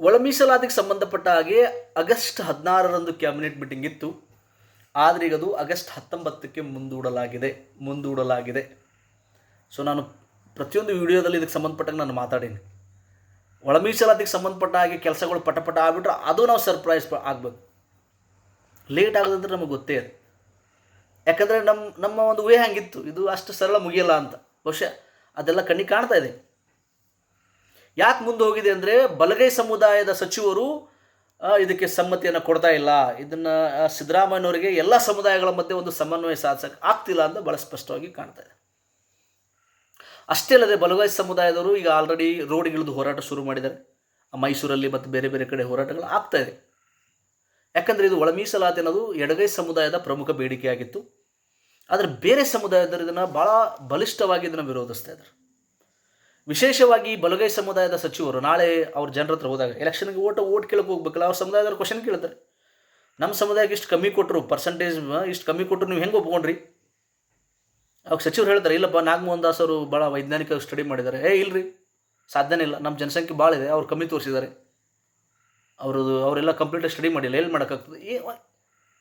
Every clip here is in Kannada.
ಒಳ ಸಂಬಂಧಪಟ್ಟ ಹಾಗೆ ಆಗಸ್ಟ್ ಹದಿನಾರರಂದು ಕ್ಯಾಬಿನೆಟ್ ಮೀಟಿಂಗ್ ಇತ್ತು. ಆದರೆ ಈಗ ಅದು ಆಗಸ್ಟ್ ಹತ್ತೊಂಬತ್ತಕ್ಕೆ ಮುಂದೂಡಲಾಗಿದೆ ಮುಂದೂಡಲಾಗಿದೆ. ಸೊ ನಾನು ಪ್ರತಿಯೊಂದು ವಿಡಿಯೋದಲ್ಲಿ ಇದಕ್ಕೆ ಸಂಬಂಧಪಟ್ಟಂಗೆ ನಾನು ಮಾತಾಡೀನಿ. ಒಳ ಮೀಸಲಾತಿಗೆ ಸಂಬಂಧಪಟ್ಟ ಹಾಗೆ ಕೆಲಸಗಳು ಪಟಪಟ ಆಗಿಬಿಟ್ರೆ ಅದು ನಾವು ಸರ್ಪ್ರೈಸ್ ಆಗಬೇಕು ಲೇಟ್ ಆಗೋದಂದ್ರೆ ನಮಗೆ ಗೊತ್ತೇ ಅದು. ಯಾಕಂದರೆ ನಮ್ಮ ನಮ್ಮ ಒಂದು ವೇ ಹಂಗಿತ್ತು. ಇದು ಅಷ್ಟು ಸರಳ ಮುಗಿಯಲ್ಲ ಅಂತ. ಬಹುಶಃ ಅದೆಲ್ಲ ಕಣ್ಣಿಗೆ ಕಾಣ್ತಾ ಇದೆ. ಯಾಕೆ ಮುಂದೆ ಹೋಗಿದೆ ಅಂದರೆ ಬಲಗೈ ಸಮುದಾಯದ ಸಚಿವರು ಇದಕ್ಕೆ ಸಮ್ಮತಿಯನ್ನು ಕೊಡ್ತಾ ಇಲ್ಲ. ಇದನ್ನು ಸಿದ್ದರಾಮಯ್ಯನವರಿಗೆ ಎಲ್ಲ ಸಮುದಾಯಗಳ ಮಧ್ಯೆ ಒಂದು ಸಮನ್ವಯ ಸಾಧಿಸಕ್ಕೆ ಆಗ್ತಿಲ್ಲ ಅಂತ ಭಾಳ ಸ್ಪಷ್ಟವಾಗಿ ಕಾಣ್ತಾ ಇದೆ. ಅಷ್ಟೇ ಅಲ್ಲದೆ ಬಲಗೈ ಸಮುದಾಯದವರು ಈಗ ಆಲ್ರೆಡಿ ರೋಡ್ಗಿಳಿದು ಹೋರಾಟ ಶುರು ಮಾಡಿದ್ದಾರೆ. ಮೈಸೂರಲ್ಲಿ ಮತ್ತು ಬೇರೆ ಬೇರೆ ಕಡೆ ಹೋರಾಟಗಳು ಆಗ್ತಾ ಇದೆ. ಯಾಕಂದರೆ ಇದು ಒಳ ಮೀಸಲಾತಿ ಅನ್ನೋದು ಎಡಗೈ ಸಮುದಾಯದ ಪ್ರಮುಖ ಬೇಡಿಕೆಯಾಗಿತ್ತು. ಆದರೆ ಬೇರೆ ಸಮುದಾಯದವರು ಇದನ್ನು ಭಾಳ ಬಲಿಷ್ಠವಾಗಿ ಇದನ್ನು ವಿರೋಧಿಸ್ತಾ ಇದ್ದಾರೆ ವಿಶೇಷವಾಗಿ ಬಲಗೈ ಸಮುದಾಯದ ಸಚಿವರು ನಾಳೆ ಅವ್ರ ಜನರ ಹತ್ರ ಹೋದಾಗ ಎಲೆಕ್ಷನ್ಗೆ ಓಟ್ ಓಟ್ ಕೇಳಕ್ಕೆ ಹೋಗ್ಬೇಕಲ್ಲ? ಅವ್ರ ಸಮುದಾಯದವ್ರು ಕ್ವಶನ್ ಕೇಳ್ತಾರೆ. ನಮ್ಮ ಸಮುದಾಯಕ್ಕೆ ಇಷ್ಟು ಕಮ್ಮಿ ಕೊಟ್ಟರು ಪರ್ಸೆಂಟೇಜ್ ಇಷ್ಟು ಕಮ್ಮಿ ಕೊಟ್ಟರು ನೀವು ಹೆಂಗೆ ಒಪ್ಕೊಂಡ್ರಿ? ಅವಾಗ ಸಚಿವರು ಹೇಳ್ತಾರೆ, ಇಲ್ಲಪ್ಪ, ನಾಗಮೋಹನ್ ದಾಸ್ ಅವರು ಭಾಳ ವೈಜ್ಞಾನಿಕ ಸ್ಟಡಿ ಮಾಡಿದ್ದಾರೆ. ಏ, ಇಲ್ರಿ, ಸಾಧ್ಯನೇ ಇಲ್ಲ ನಮ್ಮ ಜನಸಂಖ್ಯೆ ಭಾಳ ಇದೆ, ಅವ್ರು ಕಮ್ಮಿ ತೋರಿಸಿದ್ದಾರೆ. ಅವ್ರದ್ದು, ಅವರೆಲ್ಲ ಕಂಪ್ಲೀಟ್ ಸ್ಟಡಿ ಮಾಡಿಲ್ಲ, ಎಲ್ಲಿ ಮಾಡೋಕ್ಕಾಗ್ತದೆ? ಏ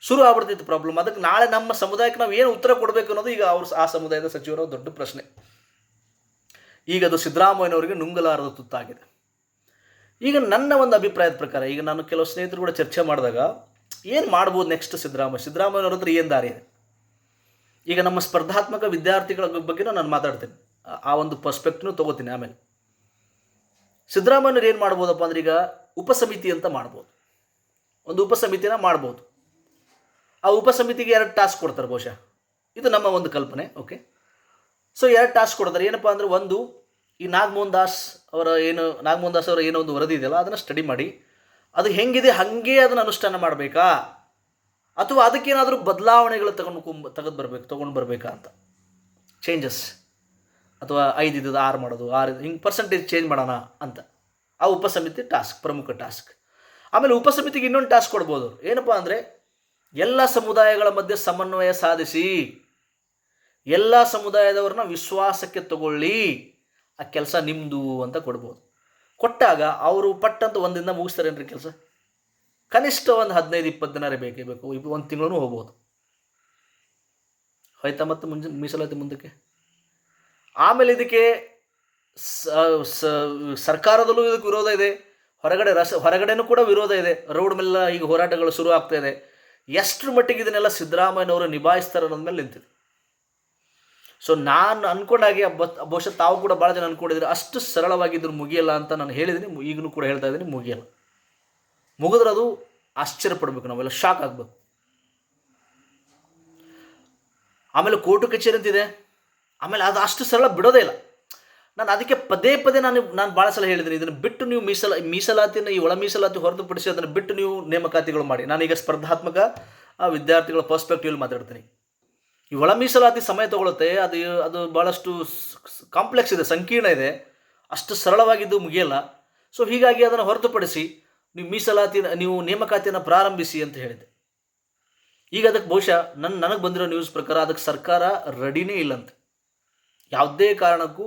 ಶುರು ಆಗ್ಬಿಡ್ತಿತ್ತು ಪ್ರಾಬ್ಲಮ್ ಅದಕ್ಕೆ ನಾಳೆ ನಮ್ಮ ಸಮುದಾಯಕ್ಕೆ ನಾವು ಏನು ಉತ್ತರ ಕೊಡಬೇಕು ಅನ್ನೋದು ಈಗ ಅವ್ರ, ಆ ಸಮುದಾಯದ ಸಚಿವರ ದೊಡ್ಡ ಪ್ರಶ್ನೆ. ಈಗ ಅದು ಸಿದ್ದರಾಮಯ್ಯನವರಿಗೆ ನುಂಗಲಾರದ ತುತ್ತಾಗಿದೆ. ಈಗ ನನ್ನ ಒಂದು ಅಭಿಪ್ರಾಯದ ಪ್ರಕಾರ, ಈಗ ನಾನು ಕೆಲವು ಸ್ನೇಹಿತರು ಕೂಡ ಚರ್ಚೆ ಮಾಡಿದಾಗ, ಏನು ಮಾಡ್ಬೋದು ನೆಕ್ಸ್ಟ್ ಸಿದ್ದರಾಮಯ್ಯ? ಸಿದ್ದರಾಮಯ್ಯನವ್ರ ಹತ್ರ ಏನು ದಾರಿ ಇದೆ? ಈಗ ನಮ್ಮ ಸ್ಪರ್ಧಾತ್ಮಕ ವಿದ್ಯಾರ್ಥಿಗಳ ಬಗ್ಗೆನೂ ನಾನು ಮಾತಾಡ್ತೇನೆ. ಆ- ಒಂದು ಪರ್ಸ್ಪೆಕ್ಟ್ನೂ ತೊಗೋತೀನಿ ಆಮೇಲೆ. ಸಿದ್ದರಾಮಯ್ಯನವ್ರು ಏನು ಮಾಡ್ಬೋದಪ್ಪ ಅಂದ್ರೆ ಈಗ ಉಪಸಮಿತಿ ಅಂತ ಮಾಡ್ಬೋದು. ಒಂದು ಉಪಸಮಿತಿನ ಮಾಡ್ಬೋದು. ಆ ಉಪಸಮಿತಿಗೆ ಎರಡು ಟಾಸ್ಕ್ ಕೊಡ್ತಾರೆ ಬಹುಶಃ. ಇದು ನಮ್ಮ ಒಂದು ಕಲ್ಪನೆ ಓಕೆ ಸೊ ಎರಡು ಟಾಸ್ಕ್ ಕೊಡ್ತಾರೆ. ಏನಪ್ಪ ಅಂದ್ರೆ ಒಂದು, ಈ ನಾಗಮೋಹನ್ ದಾಸ್ ಅವರ ಏನು, ನಾಗಮೋಹನ್ ದಾಸ್ ಅವರ ಏನೋ ಒಂದು ವರದಿ ಇದೆಯಲ್ಲ, ಅದನ್ನು ಸ್ಟಡಿ ಮಾಡಿ. ಅದು ಹೆಂಗಿದೆ, ಹಾಗೆ ಅದನ್ನು ಅನುಷ್ಠಾನ ಮಾಡಬೇಕಾ? ಅಥವಾ ಅದಕ್ಕೇನಾದರೂ ಬದಲಾವಣೆಗಳು ತಗೊಂಡು ಕುಂಬ, ತೆಗೆದು ಬರಬೇಕು, ತೊಗೊಂಡು ಬರಬೇಕಾ ಅಂತ? ಚೇಂಜಸ್ ಅಥವಾ ಐದು ಇದ್ದದ ಆರು ಮಾಡೋದು, ಆರು ಹಿಂಗೆ ಪರ್ಸೆಂಟೇಜ್ ಚೇಂಜ್ ಮಾಡೋಣ ಅಂತ. ಆ ಉಪಸಮಿತಿ ಟಾಸ್ಕ್ ಪ್ರಮುಖ ಟಾಸ್ಕ್ ಆಮೇಲೆ ಉಪಸಮಿತಿಗೆ ಇನ್ನೊಂದು ಟಾಸ್ಕ್ ಕೊಡ್ಬೋದು. ಏನಪ್ಪ ಅಂದರೆ, ಎಲ್ಲ ಸಮುದಾಯಗಳ ಮಧ್ಯೆ ಸಮನ್ವಯ ಸಾಧಿಸಿ. ಎಲ್ಲ ಸಮುದಾಯದವ್ರನ್ನ ವಿಶ್ವಾಸಕ್ಕೆ ತಗೊಳ್ಳಿ. ಆ ಕೆಲಸ ನಿಮ್ಮದು ಅಂತ ಕೊಡ್ಬೋದು. ಕೊಟ್ಟಾಗ ಅವರು ಪಟ್ಟಂತ ಒಂದಿಂದ ಮುಗಿಸ್ತಾರೇನ್ರಿ ಕೆಲಸ? ಕನಿಷ್ಠ ಒಂದು ಹದಿನೈದು, ಇಪ್ಪತ್ತು ದಿನ ಬೇಕೇ ಬೇಕು. ಒಂದು ತಿಂಗಳೂ ಹೋಗ್ಬೋದು. ಹೋಯ್ತಾ ಮತ್ತೆ ಮುಂಜೆ, ಮೀಸಲಾತಿ ಮುಂದಕ್ಕೆ? ಆಮೇಲೆ ಇದಕ್ಕೆ ಸರ್ಕಾರದಲ್ಲೂ ಇದಕ್ಕೆ ವಿರೋಧ ಇದೆ. ಹೊರಗಡೆ ರಸ, ಹೊರಗಡೆನೂ ಕೂಡ ವಿರೋಧ ಇದೆ. ರೋಡ್ ಮೇಲೆ ಈಗ ಹೋರಾಟಗಳು ಶುರು ಆಗ್ತಾ ಇದೆ. ಎಷ್ಟರ ಮಟ್ಟಿಗೆ ಇದನ್ನೆಲ್ಲ ಸಿದ್ದರಾಮಯ್ಯನವರು ನಿಭಾಯಿಸ್ತಾರೆ ಅನ್ನೋದ ಮೇಲೆ ನಿಂತಿದೆ. ಸೊ ನಾನು ಅನ್ಕೊಂಡಾಗೆ ಬ- ಬಹುಶಃ ತಾವು ಕೂಡ ಭಾಳ ಜನ ಅನ್ಕೊಂಡಿದ್ರೆ ಅಷ್ಟು ಸರಳವಾಗಿದ್ದರೂ ಮುಗಿಯಲ್ಲ ಅಂತ ನಾನು ಹೇಳಿದ್ದೀನಿ ಈಗಲೂ ಕೂಡ ಹೇಳ್ತಾ ಇದ್ದೀನಿ, ಮುಗಿಯಲ್ಲ. ಮುಗಿದ್ರೆ ಅದು ಆಶ್ಚರ್ಯ ಪಡ್ಬೇಕು ನಾವೆಲ್ಲ ಶಾಕ್ ಆಗಬೇಕು. ಆಮೇಲೆ ಕೋರ್ಟು ಕಚೇರಿ ಅಂತಿದೆ. ಆಮೇಲೆ ಅದು ಅಷ್ಟು ಸರಳ ಬಿಡೋದೇ ಇಲ್ಲ. ನಾನು ಅದಕ್ಕೆ ಪದೇ ಪದೇ ನಾನು ನಾನು ಭಾಳ ಸಲ ಹೇಳಿದ್ದೀನಿ ಇದನ್ನು ಬಿಟ್ಟು ನೀವು ಮೀಸಲ ಮೀಸಲಾತಿನ ಈ ಒಳ ಮೀಸಲಾತಿ ಹೊರತುಪಡಿಸಿ ಅದನ್ನು ಬಿಟ್ಟು ನೀವು ನೇಮಕಾತಿಗಳು ಮಾಡಿ. ನಾನೀಗ ಸ್ಪರ್ಧಾತ್ಮಕ ವಿದ್ಯಾರ್ಥಿಗಳ ಪರ್ಸ್ಪೆಕ್ಟಿವ್ ಮಾತಾಡ್ತೀನಿ. ಈ ಒಳ ಮೀಸಲಾತಿ ಸಮಯ ತಗೊಳುತ್ತೆ, ಅದು ಅದು ಭಾಳಷ್ಟು ಕಾಂಪ್ಲೆಕ್ಸ್ ಇದೆ, ಸಂಕೀರ್ಣ ಇದೆ, ಅಷ್ಟು ಸರಳವಾಗಿದ್ದು ಮುಗಿಯಲ್ಲ. ಸೊ ಹೀಗಾಗಿ ಅದನ್ನು ಹೊರತುಪಡಿಸಿ ನೀವು ಮೀಸಲಾತಿ ನೀವು ನೇಮಕಾತಿಯನ್ನು ಪ್ರಾರಂಭಿಸಿ ಅಂತ ಹೇಳಿದೆ ಈಗ ಅದಕ್ಕೆ ಬಹುಶಃ ನನ್ನ ನನಗೆ ಬಂದಿರೋ ನ್ಯೂಸ್ ಪ್ರಕಾರ ಅದಕ್ಕೆ ಸರ್ಕಾರ ರೆಡಿನೇ ಇಲ್ಲಂತೆ. ಯಾವುದೇ ಕಾರಣಕ್ಕೂ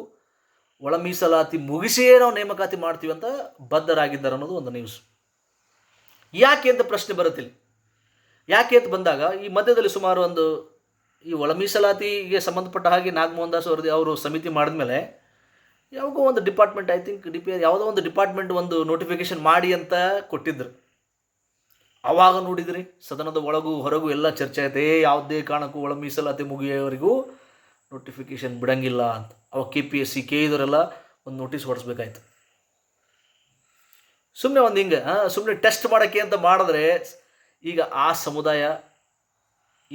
ಒಳ ಮೀಸಲಾತಿ ಮುಗಿಸಿಯೇ ನಾವು ನೇಮಕಾತಿ ಮಾಡ್ತೀವಿ ಅಂತ ಬದ್ಧರಾಗಿದ್ದಾರೆ ಅನ್ನೋದು ಒಂದು ನ್ಯೂಸ್ ಯಾಕೆ ಅಂತ ಪ್ರಶ್ನೆ ಬರುತ್ತಿಲ್ಲ. ಯಾಕೆ ಅಂತ ಬಂದಾಗ ಈ ಮಧ್ಯದಲ್ಲಿ ಸುಮಾರು ಒಂದು ಈ ಒಳ ಮೀಸಲಾತಿಗೆ ಸಂಬಂಧಪಟ್ಟ ಹಾಗೆ ನಾಗಮೋಹನ್ ದಾಸ್ ಅವ್ರದ್ದು ಅವರು ಸಮಿತಿ ಮಾಡಿದ್ಮೇಲೆ ಯಾವಾಗೋ ಒಂದು department I think D P ಯಾವುದೋ ಒಂದು ಡಿಪಾರ್ಟ್ಮೆಂಟ್ ಒಂದು ನೋಟಿಫಿಕೇಶನ್ ಮಾಡಿ ಅಂತ ಕೊಟ್ಟಿದ್ರು. ಆವಾಗ ನೋಡಿದ್ರಿ, ಸದನದ ಒಳಗೂ ಹೊರಗೂ ಎಲ್ಲ ಚರ್ಚೆ ಆಯ್ತು ಏ ಯಾವುದೇ ಕಾರಣಕ್ಕೂ ಒಳ ಮೀಸಲಾತಿ ಮುಗಿಯೋವರೆಗೂ ನೋಟಿಫಿಕೇಶನ್ ಬಿಡಂಗಿಲ್ಲ ಅಂತ. ಅವಾಗ K P S C K ಇದರೆಲ್ಲ ಒಂದು ನೋಟಿಸ್ ಹೊಡಿಸ್ಬೇಕಾಯ್ತು. ಸುಮ್ಮನೆ ಒಂದು ಹಿಂಗೆ ಸುಮ್ಮನೆ ಟೆಸ್ಟ್ ಮಾಡೋಕ್ಕೆ ಅಂತ ಮಾಡಿದ್ರೆ, ಈಗ ಆ ಸಮುದಾಯ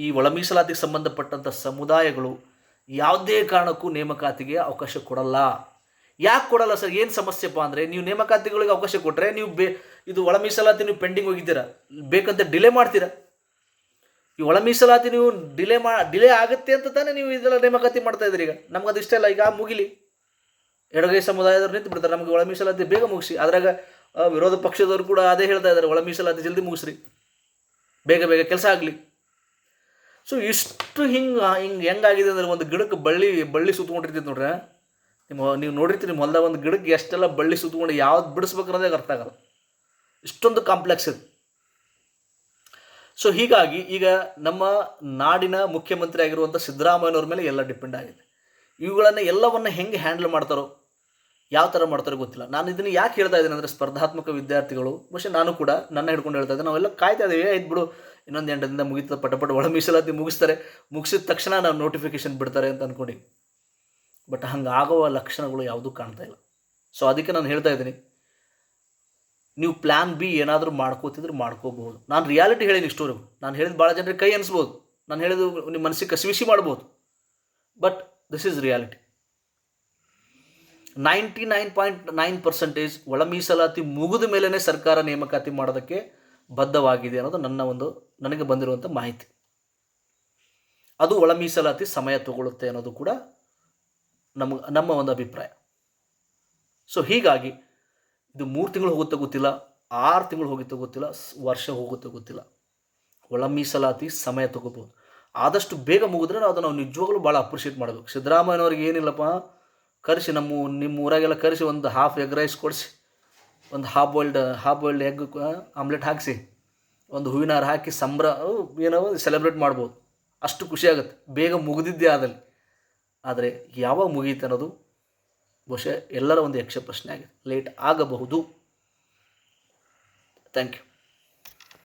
ಈ ಒಳ ಮೀಸಲಾತಿಗೆ ಸಂಬಂಧಪಟ್ಟಂಥ ಸಮುದಾಯಗಳು ಯಾವುದೇ ಕಾರಣಕ್ಕೂ ನೇಮಕಾತಿಗೆ ಅವಕಾಶ ಕೊಡಲ್ಲ. ಯಾಕೆ ಕೊಡಲ್ಲ ಸರ್? ಏನು ಸಮಸ್ಯೆಪ್ಪ ಅಂದರೆ ನೀವು ನೇಮಕಾತಿಗಳಿಗೆ ಅವಕಾಶ ಕೊಟ್ಟರೆ ನೀವು ಬೇ ಇದು ಒಳ ಮೀಸಲಾತಿ ನೀವು ಪೆಂಡಿಂಗ್ ಹೋಗಿದ್ದೀರಾ? ಬೇಕಂತ ಡಿಲೇ ಮಾಡ್ತೀರಾ? ಈ ಒಳ ಮೀಸಲಾತಿ ನೀವು ಡಿಲೇ ಮಾ ಡಿಲೇ ಆಗುತ್ತೆ ಅಂತ ತಾನೇ ನೀವು ಇದೆಲ್ಲ ನೇಮಕಾತಿ ಮಾಡ್ತಾ ಇದ್ದೀರಿ ಈಗ. ನಮ್ಗೆ ಅದು ಇಷ್ಟ ಇಲ್ಲ. ಈಗ ಮುಗಿಲಿ. ಎಡಗೈ ಸಮುದಾಯದವ್ರು ನಿಂತು ಬಿಡ್ತಾರೆ. ನಮಗೆ ಒಳ ಮೀಸಲಾತಿ ಬೇಗ ಮುಗಿಸಿ. ಅದ್ರಾಗ ವಿರೋಧ ಪಕ್ಷದವರು ಕೂಡ ಅದೇ ಹೇಳ್ತಾ ಇದ್ದಾರೆ. ಒಳ ಮೀಸಲಾತಿ ಜಲ್ದಿ ಮುಗಿಸ್ರಿ. ಬೇಗ ಬೇಗ ಕೆಲಸ ಆಗಲಿ. ಸೊ, ಇಷ್ಟು ಹಿಂಗೆ ಹಿಂಗೆ ಹೆಂಗಾಗಿದೆ ಅಂದ್ರೆ ಒಂದು ಗಿಡಕ್ಕೆ ಬಳ್ಳಿ ಬಳ್ಳಿ ಸುತ್ಕೊಂಡಿರ್ತೈತೆ ನೋಡ್ರಿ. ನಿಮ್ಮ, ನೀವು ನೋಡಿರ್ತೀರಿ ನಿಮ್ಮ ಹೊಲ್ದಾಗ ಒಂದು ಗಿಡಕ್ಕೆ ಎಷ್ಟೆಲ್ಲ ಬಳ್ಳಿ ಸುತ್ಕೊಂಡು ಯಾವ್ದು ಬಿಡಿಸ್ಬೇಕು ಅನ್ನೋದೇ ಅರ್ಥ ಆಗಲ್ಲ. ಇಷ್ಟೊಂದು ಕಾಂಪ್ಲೆಕ್ಸ್ ಇದೆ. ಸೊ, ಹೀಗಾಗಿ ಈಗ ನಮ್ಮ ನಾಡಿನ ಮುಖ್ಯಮಂತ್ರಿ ಆಗಿರುವಂಥ ಸಿದ್ದರಾಮಯ್ಯನವ್ರ ಮೇಲೆ ಎಲ್ಲ ಡಿಪೆಂಡ್ ಆಗಿದೆ. ಇವುಗಳನ್ನು ಎಲ್ಲವನ್ನು ಹೆಂಗೆ ಹ್ಯಾಂಡಲ್ ಮಾಡ್ತಾರೋ ಯಾವ ಥರ ಮಾಡ್ತಾರೆ ಗೊತ್ತಿಲ್ಲ. ನಾನು ಇದನ್ನು ಯಾಕೆ ಹೇಳ್ತಾ ಇದ್ದೀನಿ ಅಂದರೆ ಸ್ಪರ್ಧಾತ್ಮಕ ವಿದ್ಯಾರ್ಥಿಗಳು, ಬಹುಶಃ ನಾನು ಕೂಡ ನನ್ನ ಹಿಡ್ಕೊಂಡು ಹೇಳ್ತಾ ಇದ್ದೆ ನಾವೆಲ್ಲ ಕಾಯ್ತಾ ಇದ್ದೀವಿ ಆಯ್ತು ಬಿಡು ಇನ್ನೊಂದು ಎಂಟದಿಂದ ಮುಗಿತ ಮುಗಿತದೆ, ಪಟ ಪಟ ಒಳ ಮೀಸಲಾತಿ ಮುಗಿಸ್ತಾರೆ, ಮುಗಿಸಿದ ತಕ್ಷಣ ನಾವು ನೋಟಿಫಿಕೇಶನ್ ಬಿಡ್ತಾರೆ ಅಂತ ಅಂದ್ಕೊಂಡು ಬಟ್ ಹಂಗೆ ಆಗುವ ಲಕ್ಷಣಗಳು ಯಾವುದೂ ಕಾಣ್ತಾ ಇಲ್ಲ. ಸೊ ಅದಕ್ಕೆ ನಾನು ಹೇಳ್ತಾ ಇದ್ದೀನಿ, ನೀವು ಪ್ಲ್ಯಾನ್ ಬಿ ಏನಾದರೂ ಮಾಡ್ಕೋತಿದ್ರೆ ಮಾಡ್ಕೋಬಹುದು. ನಾನು ರಿಯಾಲಿಟಿ ಹೇಳಿನಿ ಇಷ್ಟೋರೆಗೂ ನಾನು ಹೇಳಿದ ಭಾಳ ಜನರಿಗೆ ಕೈ ಅನಿಸ್ಬೋದು ನಾನು ಹೇಳಿದ್ದು ನಿಮ್ಮ ಮನಸ್ಸಿಗೆ ಕಸಿವಿಸಿ ಮಾಡ್ಬೋದು. But this is reality ninety nine point nine percentage ಒಳ ಮುಗಿದ ಮೇಲೇ ಸರ್ಕಾರ ನೇಮಕಾತಿ ಮಾಡೋದಕ್ಕೆ ಬದ್ಧವಾಗಿದೆ ಅನ್ನೋದು ನನ್ನ ಒಂದು, ನನಗೆ ಬಂದಿರುವಂಥ ಮಾಹಿತಿ. ಅದು ಒಳ ಮೀಸಲಾತಿ ಸಮಯ ತಗೊಳ್ಳುತ್ತೆ ಅನ್ನೋದು ಕೂಡ ನಮ್ಮ ನಮ್ಮ ಒಂದು ಅಭಿಪ್ರಾಯ. ಸೊ ಹೀಗಾಗಿ ಇದು ಮೂರು ತಿಂಗಳು ಹೋಗುತ್ತೆ ಗೊತ್ತಿಲ್ಲ, ಆರು ತಿಂಗಳು ಹೋಗುತ್ತೆ ಗೊತ್ತಿಲ್ಲ ವರ್ಷ ಹೋಗುತ್ತೆ ಗೊತ್ತಿಲ್ಲ. ಒಳ ಮೀಸಲಾತಿ ಸಮಯ ತಗೋಬೋದು ಆದಷ್ಟು ಬೇಗ ಮುಗಿದ್ರೆ ಅದನ್ನು ನಾವು ನಿಜವಾಗ್ಲೂ ಭಾಳ ಅಪ್ರಿಷಿಯೇಟ್ ಮಾಡಬೇಕು. ಸಿದ್ದರಾಮಯ್ಯನವ್ರಿಗೆ ಏನಿಲ್ಲಪ್ಪ ಕರೆಸಿ ನಮ್ಮ ನಿಮ್ಮ ಊರಾಗೆಲ್ಲ ಕರೆಸಿ ಒಂದು ಹಾಫ್ ಎಗ್ ರೈಸ್ ಕೊಡಿಸಿ. ಒಂದು half boiled half boiled egg omelette ಹಾಕಿಸಿ. ಒಂದು ಹೂವಿನ ಹಾರ ಹಾಕಿ ಸಂಭ್ರ ಏನೋ ಸೆಲೆಬ್ರೇಟ್ ಮಾಡ್ಬೋದು. ಅಷ್ಟು ಖುಷಿ ಆಗುತ್ತೆ. ಬೇಗ ಮುಗಿದಿದ್ದೇ ಆದಲ್ಲಿ ಆದರೆ ಯಾವಾಗ ಮುಗಿಯುತ್ತೆ ಅನ್ನೋದು ಬಹುಶಃ ಎಲ್ಲರ ಒಂದು ಯಕ್ಷ ಪ್ರಶ್ನೆ ಆಗಿದೆ. ಲೇಟ್ ಆಗಬಹುದು. Thank you